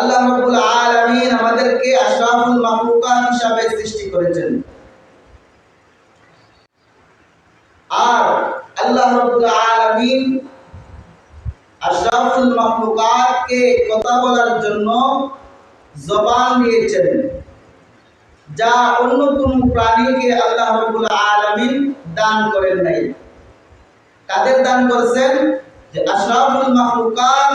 আল্লাহ রাব্বুল আলামিন আমাদেরকে আশরাফুল মাখলুকাত হিসাবে সৃষ্টি করেছেন। আর আল্লাহ রাব্বুল আলামিন আশরাফুল মাখলুকাতকে কথা বলার জন্য জবান দিয়েছেন, যা অন্য কোন প্রাণীকে আল্লাহ রাব্বুল আলামিন দান করেন নাই। কাদের দান করেছেন? যে আশরাফুল মাখলুকাত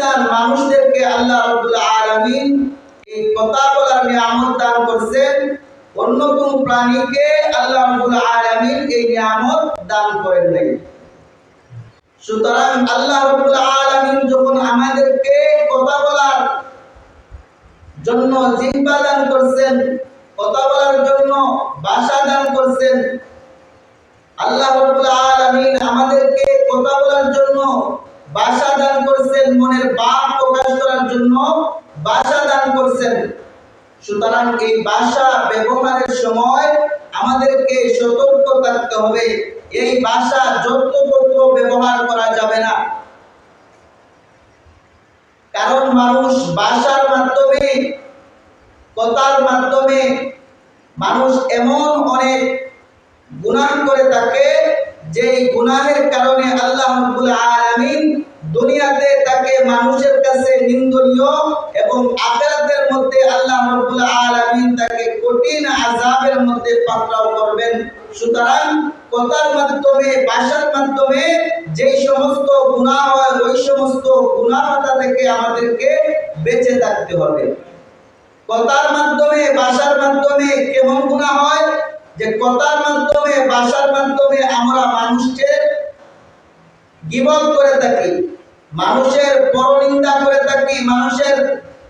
ইনসান মানুষদেরকে আল্লাহ রাব্বুল আলামিন এই কথা বলার নিয়ামত দান করেছেন। অন্য কোন প্রাণীকে আল্লাহ রাব্বুল আলামিন এই নিয়ামত দান করেন নাই। সুতরাং আল্লাহ রাব্বুল আলামিন যখন আমাদেরকে কথা বলার জন্য জিহ্বা দান করছেন, কথা বলার জন্য ভাষা দান করছেন, আল্লাহ রাব্বুল আলামিন আমাদেরকে কথা বলার জন্য ভাষা দান করছেন মনের ভাব প্রকাশ করার জন্য ভাষা দান করছেন। সুতরাং এই ভাষা ব্যবহারের সময় আমাদেরকে সতর্ক থাকতে হবে। এই ভাষা যত্রতত্র ব্যবহার করা যাবে না। কারণ মানুষ ভাষার মাধ্যমে, কথার মাধ্যমে মানুষ এমন অনেক গুণান করে থাকে যে এই গুনাহের কারণে আল্লাহ আলামিন দুনিয়াতে তাকে মানুষের কাছে নিন্দনীয় এবং আখিরাতের মধ্যে আল্লাহ রাব্বুল আলামিন তাকে কঠিন আযাবের মধ্যে পাকড়াও করবেন। সুতরাং কথার মাধ্যমে, ভাষার মাধ্যমে যেই সমস্ত গুনাহ হয়, ওই সমস্ত গুনাহতা থেকে আমাদেরকে বেঁচে থাকতে হবে। কথার মাধ্যমে, ভাষার মাধ্যমে কেমন গুনাহ হয়? যে কথার মাধ্যমে, ভাষার মাধ্যমে আমরা মানুষকে গিবত করে থাকি। মানুষের পরনিন্দা করে থাকি, মানুষের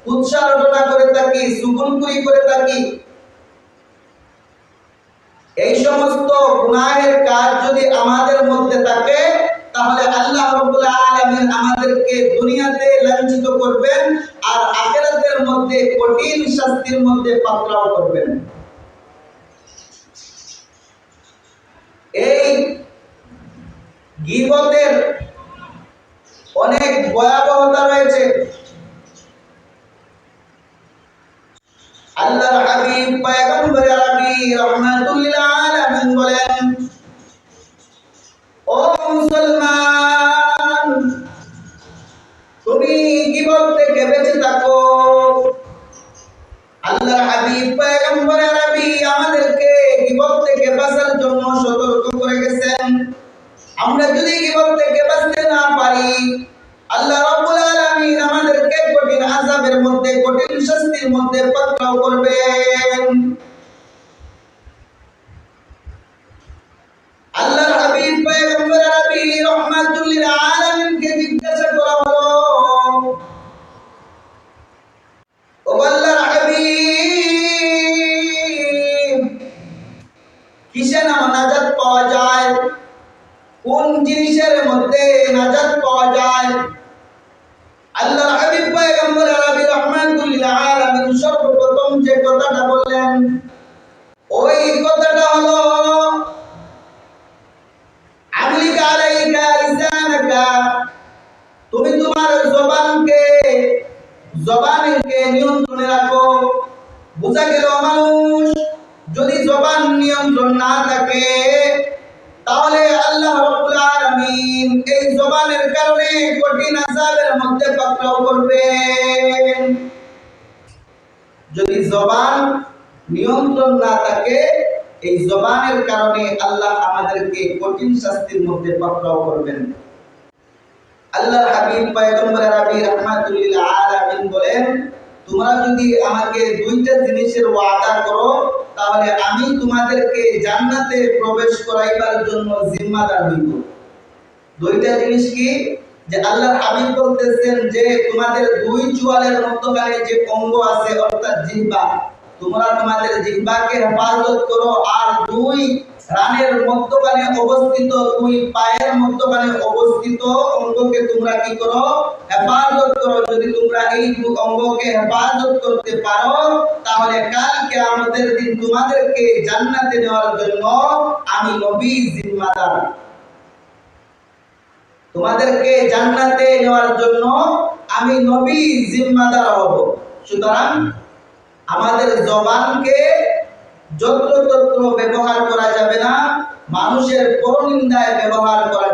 উৎসাহনা করে থাকি সুগুলকুরি করে থাকি। এই সমস্ত গুনাহের কাজ যদি আমাদের মধ্যে থাকে, তাহলে আল্লাহ রাব্বুল আলামিন আমাদেরকে দুনিয়াতে লাঞ্ছিত করবেন আর আখিরাতের মধ্যে কঠিন শাস্তির মধ্যে পাকড়াও করবেন। এই গিবতের অনেক ভয়াবহতা রয়েছে। আল্লাহর হাবিব, পয়গম্বর আরবি রহমাতুল আলামিন বলেন, ও মুসলমান, তুমি গিবত থেকে বেঁচে থাকো। আল্লাহর হাবিব, পয়গম্বর আরবি আমাদেরকে গিবত থেকে বাঁচার জন্য সতর্ক করে গেছেন। আমরা যদি গিবত থেকে বাঁচতে না পারি, আল্লাহ রাব্বুল আলামিন আমাদেরকে কঠিন আযাবের মধ্যে, কঠিন শাস্তির মধ্যে পাকড়াও করবেন। জিনিসের মধ্যে নাজাত পাওয়া যায়? আল্লাহর হাবিব পয়গম্বর আরবি রহমাতুল লিল আলামিন সর্বপ্রথম যে কথাটা বললেন, ওই কথাটা হলো তুমি তোমার জবানকে জবানকে নিয়ন্ত্রণে রাখো। বোঝা গেল মানুষ, যদি জবান নিয়ন্ত্রণ না থাকে, তাহলে আল্লাহ এই জবানের কারণে কঠিন আযাবের মধ্যে পাকড়াও করবেন যদি জবান নিয়ন্ত্রণ না থাকে, এই জবানের কারণে আল্লাহ আমাদেরকে কঠিন শাস্তির মধ্যে পাকড়াও করবেন। আল্লাহর হাবিব পয়গম্বর আরবি রাহমাতুল্লিল আলামিন বলেন, তোমরা যদি আমাকে দুইটা জিনিসের ওয়াদা করো, তাহলে আমি তোমাদেরকে জান্নাতে প্রবেশ করাইবার জন্য জিম্মাদার হইব। দুইটা জিনিস কি? যে আল্লাহর হাবিব বলতেছেন যে তোমাদের দুই চুয়ালের মধ্যখানে যে অঙ্গ আছে, অর্থাৎ জিহ্বা, তোমরা তোমাদের জিহ্বাকে হেফাজত করো আর দুই রানের মধ্যখানে অবস্থিত, দুই পায়ের মধ্যখানে অবস্থিত অঙ্গকে তোমরা কি করো? হেফাজত করো। যদি তোমরা এই দুই অঙ্গকে হেফাজত করতে পারো, তাহলে কাল কিয়ামতের দিন তোমাদেরকে জান্নাতে নেওয়ার জন্য আমি নবী জিম্মাদার। তোমাদেরকে জান্নাতে নেওয়ার জন্য আমি নবী জিম্মাদার হব। সুতরাং আমাদের জবানকে যত্রতত্র ব্যবহার করা যাবে না, মানুষের পরনিন্দায় ব্যবহার করা